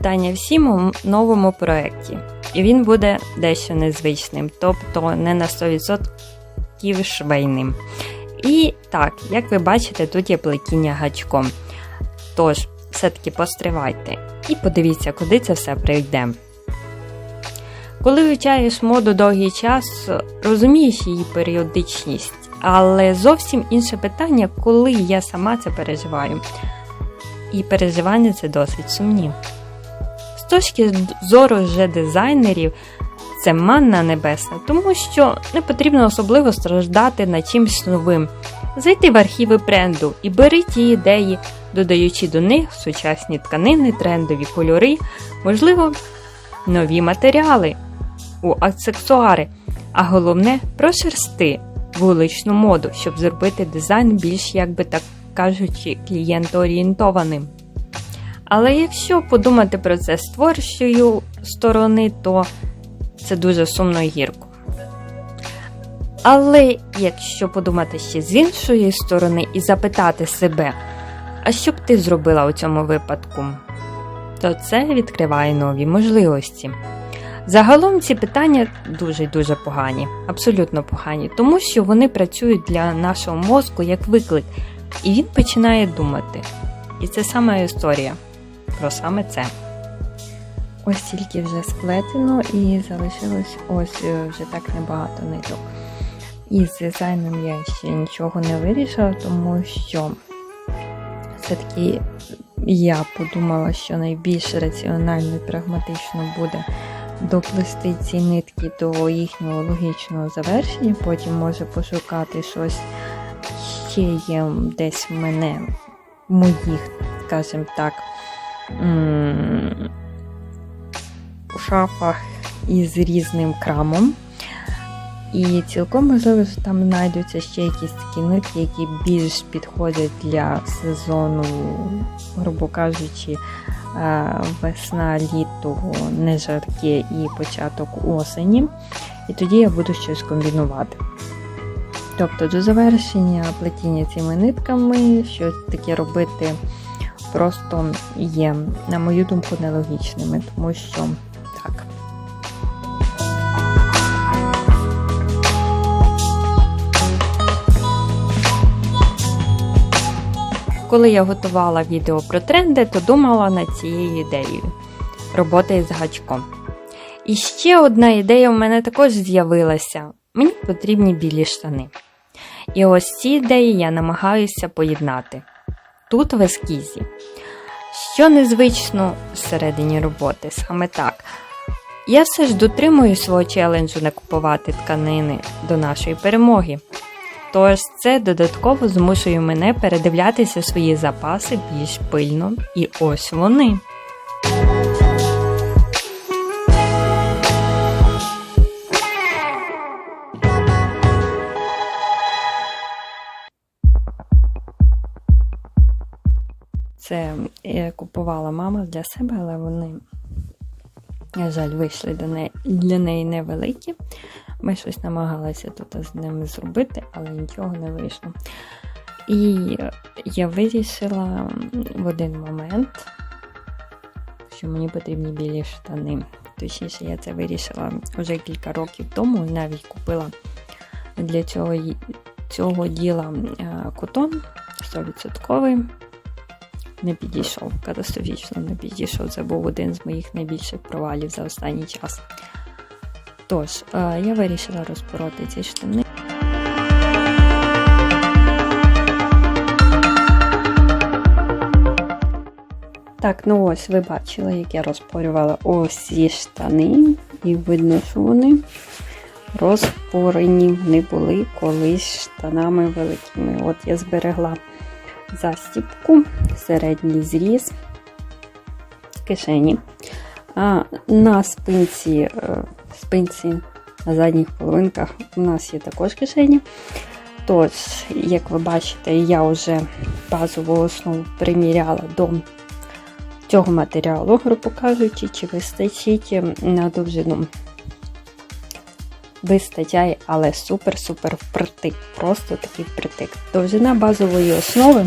Вітання всім у новому проєкті. І він буде дещо незвичним, тобто не на 100% швейним. І так, як ви бачите, тут є плетіння гачком. Тож, все-таки постривайте і подивіться, куди це все прийде. Коли вивчаєш моду довгий час, розумієш її періодичність, але зовсім інше питання, коли я сама це переживаю. І переживання це досить сумні. Точки зору вже дизайнерів, це манна небесна, тому що не потрібно особливо страждати над чимось новим. Зайти в архіви бренду і бери ті ідеї, додаючи до них сучасні тканини, трендові кольори, можливо, нові матеріали у аксесуари, а головне прошерсти вуличну моду, щоб зробити дизайн більш, як би так кажучи, клієнтоорієнтованим. Але якщо подумати про це з творчої сторони, то це дуже сумно і гірко. Але якщо подумати ще з іншої сторони і запитати себе, а що б ти зробила у цьому випадку, то це відкриває нові можливості. Загалом ці питання дуже-дуже погані, абсолютно погані, тому що вони працюють для нашого мозку як виклик, і він починає думати. І це саме історія про саме це. Ось тільки вже сплетено і залишилось ось е, вже так небагато ниток. І з дизайном я ще нічого не вирішила, тому що все-таки я подумала, що найбільш раціонально і прагматично буде доплести ці нитки до їхнього логічного завершення, потім може пошукати щось ще є десь в мене моїх, скажімо так, шафах із різним крамом. І цілком можливо, що там знайдуться ще якісь такі нитки, які більш підходять для сезону, грубо кажучи, весна, літо, не жарке і початок осені. І тоді я буду щось комбінувати. Тобто до завершення плетіння цими нитками, щось таке робити просто є, на мою думку, нелогічними, тому що так. Коли я готувала відео про тренди, то думала над цією ідеєю роботи із гачком. І ще одна ідея в мене також з'явилася: мені потрібні білі штани. І ось ці ідеї я намагаюся поєднати тут в ескізі. Що незвично всередині роботи, саме так. Я все ж дотримую свого челенджу не купувати тканини до нашої перемоги. Тож це додатково змушує мене передивлятися свої запаси більш пильно, і ось вони. Купувала мама для себе, але вони, на жаль, вийшли для неї, для неї невеликі. Ми щось намагалися тут з ними зробити, але нічого не вийшло. І я вирішила в один момент, що мені потрібні білі штани. Точніше, я це вирішила вже кілька років тому і навіть купила для цього цього діла кутон 100% не підійшов. Катастрофічно не підійшов. Це був один з моїх найбільших провалів за останній час. Тож, е, я вирішила розпороти ці штани. Так, ну ось ви бачили, як я розпорювала ось ці штани, і видно, що вони розпорені. Вони були колись штанами великими. От я зберегла застіпку, середній зріз, кишені. А на спинці, е, спинці на задніх половинках у нас є також кишені. Тож, як ви бачите, я вже базову основу приміряла до цього матеріалу, грубо кажучи, чи вистачить на довжину вистачає, але супер-супер впритик. Просто такий впритик. Довжина базової основи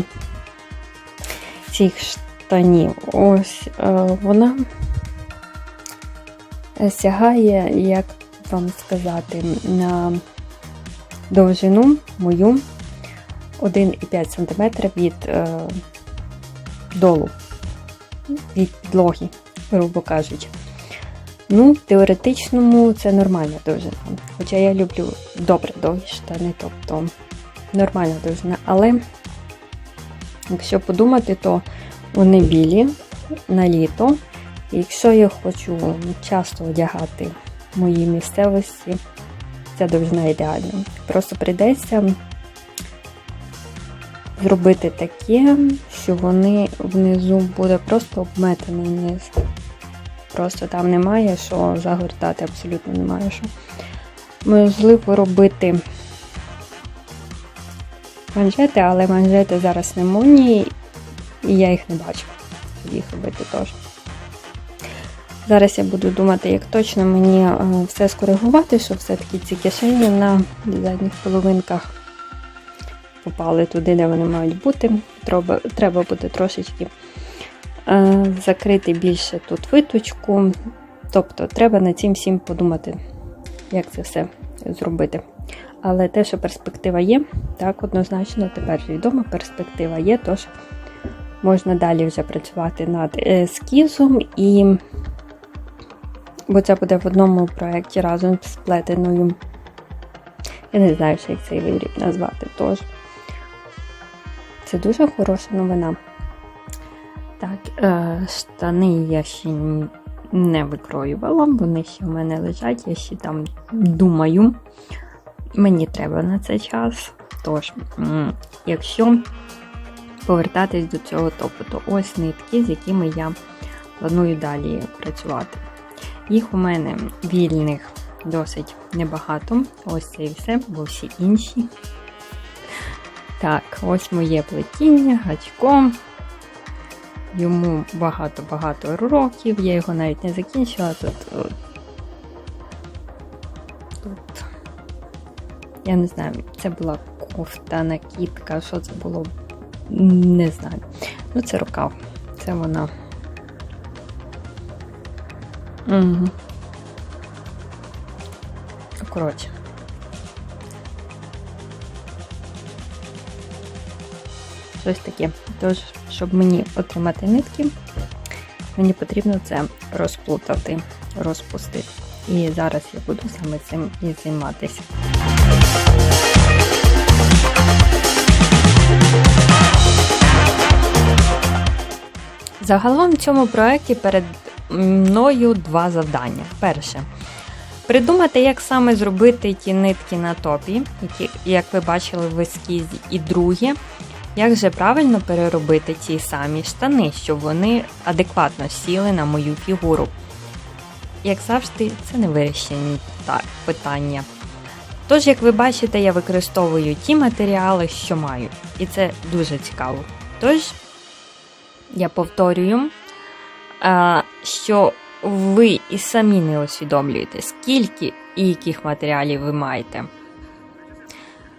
цих штанів. Ось е, вона е, сягає, як вам сказати, на довжину мою 1,5 см від е, долу, від підлоги, грубо кажучи. Ну, в теоретичному це нормальна довжина. Хоча я люблю добре довгі штани, тобто нормальна довжина. Але якщо подумати, то вони білі на літо. І якщо я хочу часто одягати в моїй місцевості, ця довжина ідеальна. Просто прийдеться зробити таке, що вони внизу буде просто обметаний низ. Просто там немає що загортати, абсолютно немає що. Можливо, робити манжети, але манжети зараз не модні, і я їх не бачу. Їх робити теж. Зараз я буду думати, як точно мені е, все скоригувати, щоб все-таки ці кишені на задніх половинках попали туди, де вони мають бути. Треба, треба буде трошечки закрити більше тут виточку. Тобто треба над цим всім подумати, як це все зробити. Але те, що перспектива є, так однозначно тепер відомо, перспектива є, тож можна далі вже працювати над ескізом і. Бо це буде в одному проєкті разом з плетеною. Я не знаю, що як цей виріб назвати тож. Це дуже хороша новина. Так, е, штани я ще не викроювала, вони ще в мене лежать, я ще там думаю. Мені треба на цей час. Тож, якщо повертатись до цього топу, то ось нитки, з якими я планую далі працювати. Їх у мене вільних досить небагато. Ось це і все, бо всі інші. Так, ось моє плетіння гачком. Йому багато-багато років, я його навіть не закінчила тут. Тут, я не знаю, це була кофта, накидка, що це було, не знаю. Ну, це рукав. Це вона. Угу. Коротше. Щось таке. Тож, щоб мені отримати нитки, мені потрібно це розплутати, розпустити. І зараз я буду саме цим і займатися. Загалом в цьому проєкті перед мною два завдання. Перше. Придумати, як саме зробити ті нитки на топі, які, як ви бачили в ескізі. І друге, як же правильно переробити ті самі штани, щоб вони адекватно сіли на мою фігуру. Як завжди, це не вирішені питання. Тож, як ви бачите, я використовую ті матеріали, що маю, і це дуже цікаво. Тож, я повторюю, що ви і самі не усвідомлюєте, скільки і яких матеріалів ви маєте.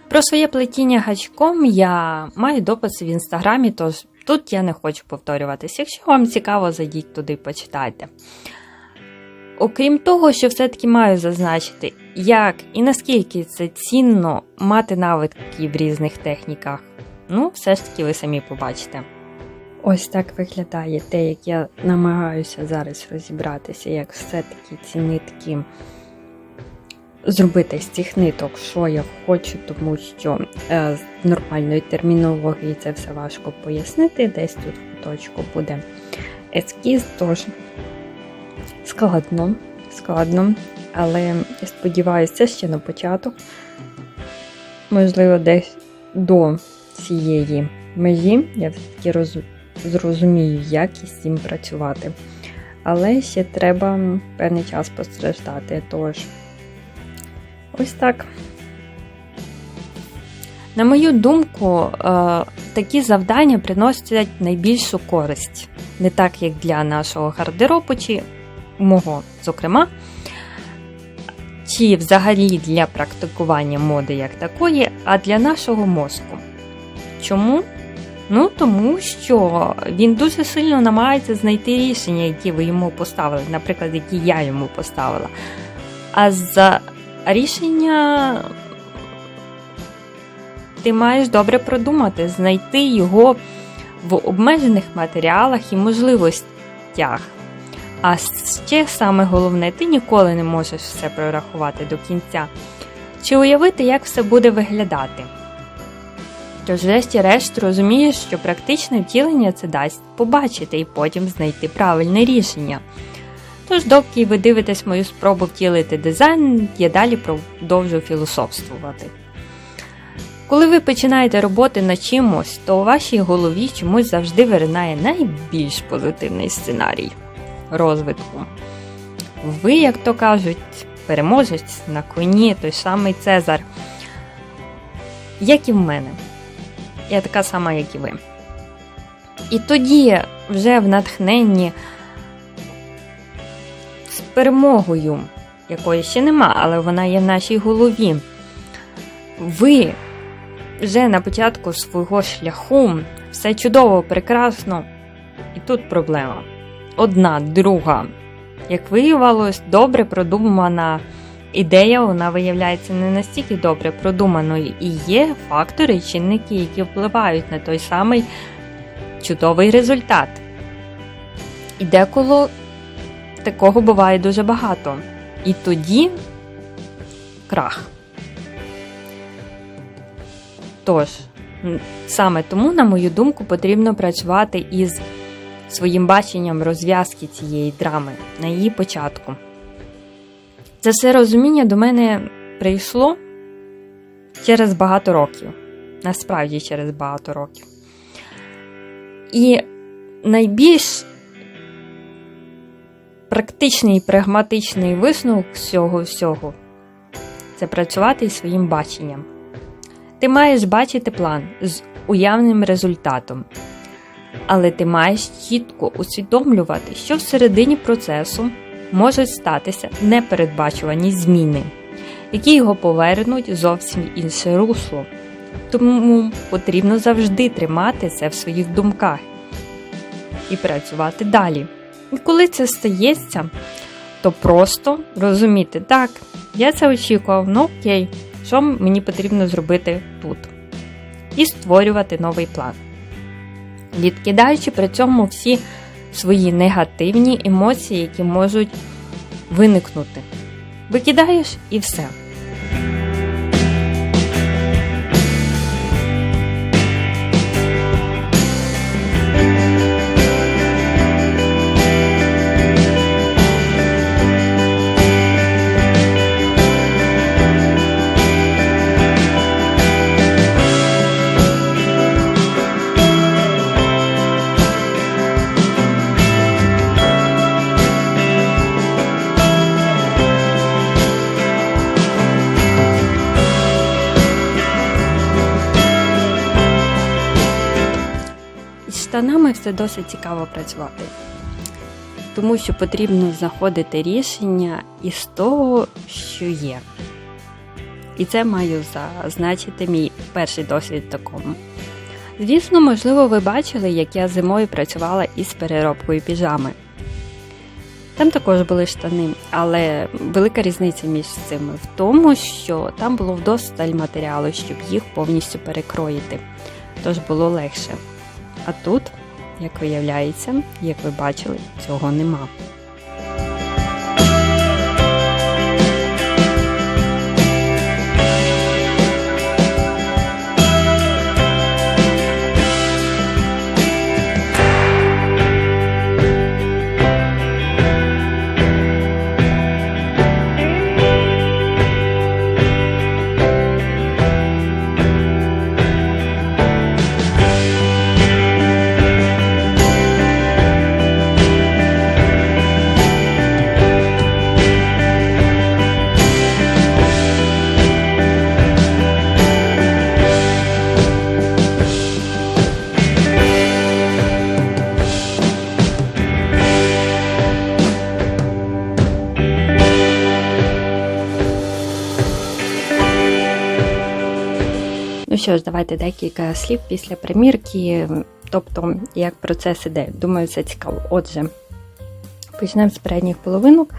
Про своє плетіння гачком я маю дописи в інстаграмі, тож тут я не хочу повторюватися. Якщо вам цікаво, зайдіть туди почитайте. Окрім того, що все-таки маю зазначити, як і наскільки це цінно мати навики в різних техніках, ну, все ж таки ви самі побачите. Ось так виглядає те, як я намагаюся зараз розібратися, як все-таки ці нитки зробити з цих ниток, що я хочу, тому що е, з нормальної термінології це все важко пояснити. Десь тут в куточку буде ескіз, тож складно, складно, але сподіваюся, ще на початок. Можливо, десь до цієї межі я все-таки розумію зрозумію, як із цим працювати. Але ще треба певний час постраждати. Тож, ось так. На мою думку, е, такі завдання приносять найбільшу користь. Не так, як для нашого гардеробу, чи мого, зокрема, чи взагалі для практикування моди як такої, а для нашого мозку. Чому? Ну, тому що він дуже сильно намагається знайти рішення, які ви йому поставили, наприклад, які я йому поставила. А за рішення ти маєш добре продумати, знайти його в обмежених матеріалах і можливостях. А ще саме головне, ти ніколи не можеш все прорахувати до кінця. Чи уявити, як все буде виглядати. Тож, врешті-решт, розумієш, що практичне втілення це дасть побачити і потім знайти правильне рішення. Тож, доки ви дивитесь мою спробу втілити дизайн, я далі продовжу філософствувати. Коли ви починаєте роботи над чимось, то у вашій голові чомусь завжди виринає найбільш позитивний сценарій розвитку. Ви, як то кажуть, переможець на коні, той самий Цезар, як і в мене. Я така сама, як і ви. І тоді, вже в натхненні, перемогою, якої ще нема, але вона є в нашій голові. Ви вже на початку свого шляху все чудово, прекрасно. І тут проблема. Одна, друга. Як виявилось, добре продумана ідея, вона виявляється не настільки добре продуманою, і є фактори і чинники, які впливають на той самий чудовий результат. І деколи такого буває дуже багато. І тоді крах. Тож, саме тому, на мою думку, потрібно працювати із своїм баченням розв'язки цієї драми на її початку. Це все розуміння до мене прийшло через багато років. Насправді через багато років. І найбільш практичний прагматичний висновок всього всього це працювати своїм баченням. Ти маєш бачити план з уявним результатом, але ти маєш чітко усвідомлювати, що всередині процесу можуть статися непередбачувані зміни, які його повернуть зовсім інше русло. Тому потрібно завжди тримати це в своїх думках і працювати далі. І коли це стається, то просто розуміти, так, я це очікував, ну окей, що мені потрібно зробити тут. І створювати новий план. Відкидаючи при цьому всі свої негативні емоції, які можуть виникнути. Викидаєш і все. Все досить цікаво працювати, тому що потрібно знаходити рішення із того, що є. І це маю зазначити мій перший досвід такому. Звісно, можливо, ви бачили, як я зимою працювала із переробкою піжами. Там також були штани, але велика різниця між цими в тому, що там було вдосталь матеріалу, щоб їх повністю перекроїти, тож було легше. А тут, як виявляється, як ви бачили, цього нема. Що ж, давайте декілька слів після примірки, тобто як процес іде. Думаю, це цікаво. Отже, почнемо з передніх половинок.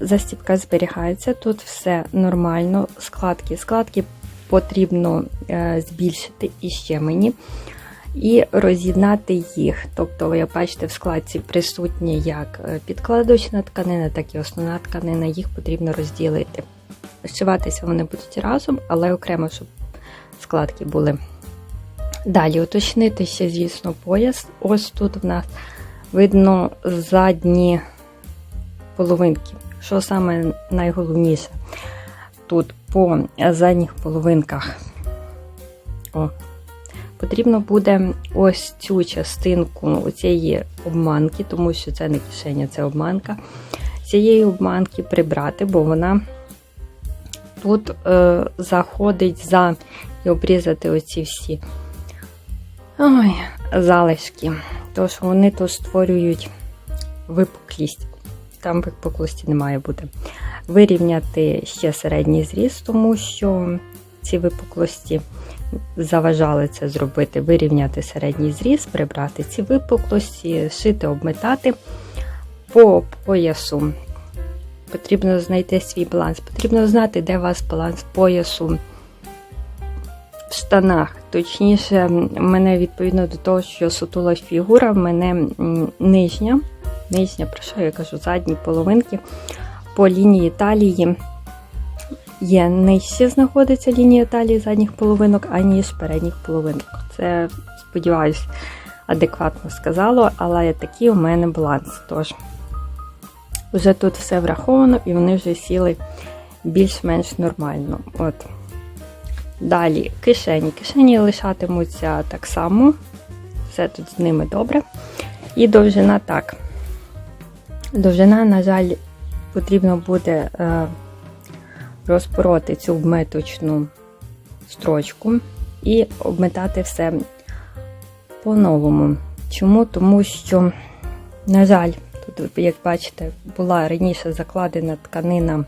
Застібка зберігається, тут все нормально. Складки. Складки потрібно е, збільшити іще мені і роз'єднати їх. Тобто, ви бачите, в складці присутні як е, підкладочна тканина, так і основна тканина, їх потрібно розділити. Зшиватися вони будуть разом, але окремо, щоб складки були. Далі уточнити ще, звісно, пояс. Ось тут в нас видно задні половинки. Що саме найголовніше? Тут по задніх половинках О, потрібно буде ось цю частинку цієї обманки, тому що це не кишеня, це обманка. Цієї обманки прибрати, бо вона тут е, заходить за і обрізати оці всі ой, залишки. Тож вони тут створюють випуклість. Там випуклості не має бути. Вирівняти ще середній зріз, тому що ці випуклості заважали це зробити. Вирівняти середній зріз, прибрати ці випуклості, шити, обметати по поясу. Потрібно знайти свій баланс. Потрібно знати, де у вас баланс поясу в штанах. Точніше, мене відповідно до того, що сутула фігура, в мене нижня, нижня, про що я кажу, задні половинки по лінії талії є нижче знаходиться лінія талії задніх половинок, аніж передніх половинок. Це, сподіваюсь, адекватно сказало, але такий у мене баланс. Тож, вже тут все враховано і вони вже сіли більш-менш нормально. От. Далі кишені. Кишені лишатимуться так само, все тут з ними добре. І довжина так. Довжина, на жаль, потрібно буде е, розпороти цю вметочну строчку і обметати все по-новому. Чому? Тому що, на жаль, тут, як бачите, була раніше закладена тканина.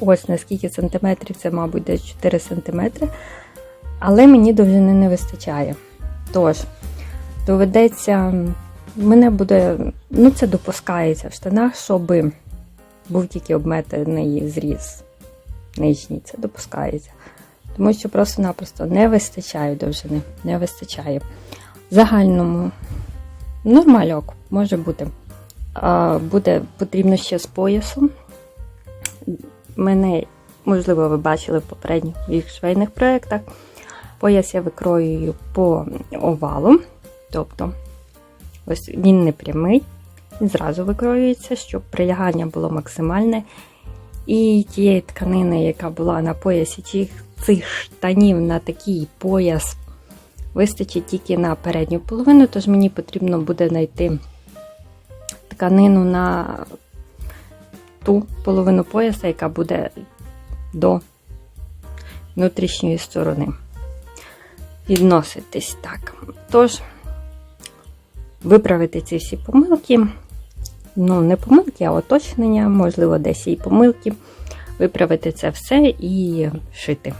Ось наскільки сантиметрів, це, мабуть, десь 4 сантиметри. Але мені довжини не вистачає. Тож, доведеться, мене буде, ну, це допускається в штанах, щоб був тільки обметений зріз. Нижній, це допускається. Тому що просто-напросто не вистачає довжини, не вистачає. В загальному нормальок може бути. Буде потрібно ще з поясом. Мене, можливо, ви бачили в попередніх швейних проєктах. Пояс я викроюю по овалу, тобто ось він не прямий, він зразу викроюється, щоб прилягання було максимальне. І тієї тканини, яка була на поясі, цих, цих штанів на такий пояс, вистачить тільки на передню половину, тож мені потрібно буде знайти тканину на ту половину пояса, яка буде до внутрішньої сторони. Відноситись так. Тож, виправити ці всі помилки, ну, не помилки, а уточнення, можливо, десь і помилки, виправити це все і шити.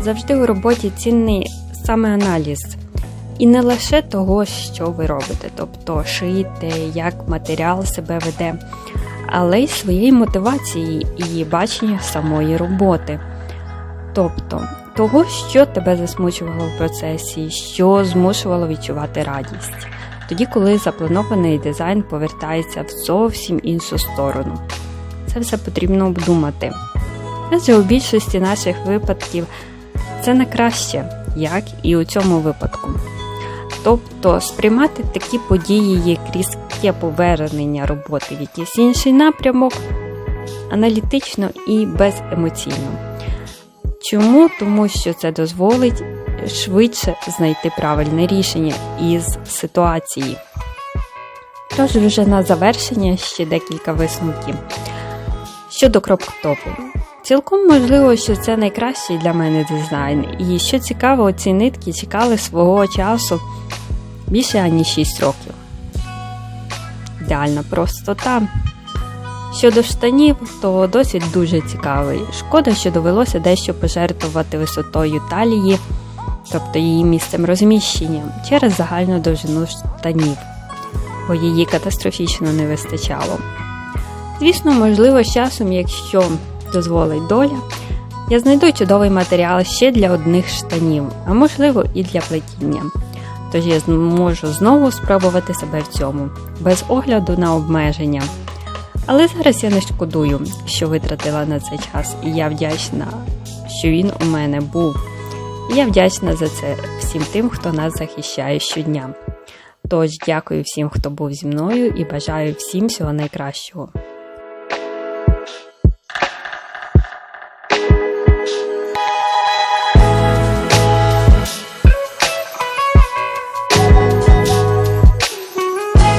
Завжди у роботі цінний саме аналіз. І не лише того, що ви робите, тобто шиєте, як матеріал себе веде, але й своєї мотивації і бачення самої роботи. Тобто того, що тебе засмучувало в процесі, що змушувало відчувати радість, тоді, коли запланований дизайн повертається в зовсім іншу сторону. Це все потрібно обдумати. Адже у більшості наших випадків це на краще, як і у цьому випадку. Тобто сприймати такі події як різке повернення роботи в якийсь інший напрямок аналітично і беземоційно. Чому? Тому що це дозволить швидше знайти правильне рішення із ситуації. Тож, вже на завершення ще декілька висновків. Щодо кроптопу. Цілком можливо, що це найкращий для мене дизайн, і що цікаво, ці нитки чекали свого часу більше аніж 6 років. Ідеальна простота. Щодо штанів, то досвід дуже цікавий. Шкода, що довелося дещо пожертвувати висотою талії, тобто її місцем розміщення, через загальну довжину штанів, бо її катастрофічно не вистачало. Звісно, можливо, з часом, якщо дозволить доля, я знайду чудовий матеріал ще для одних штанів, а можливо і для плетіння. Тож я зможу знову спробувати себе в цьому, без огляду на обмеження. Але зараз я не шкодую, що витратила на цей час, і я вдячна, що він у мене був. І я вдячна за це всім тим, хто нас захищає щодня. Тож дякую всім, хто був зі мною, і бажаю всім всього найкращого.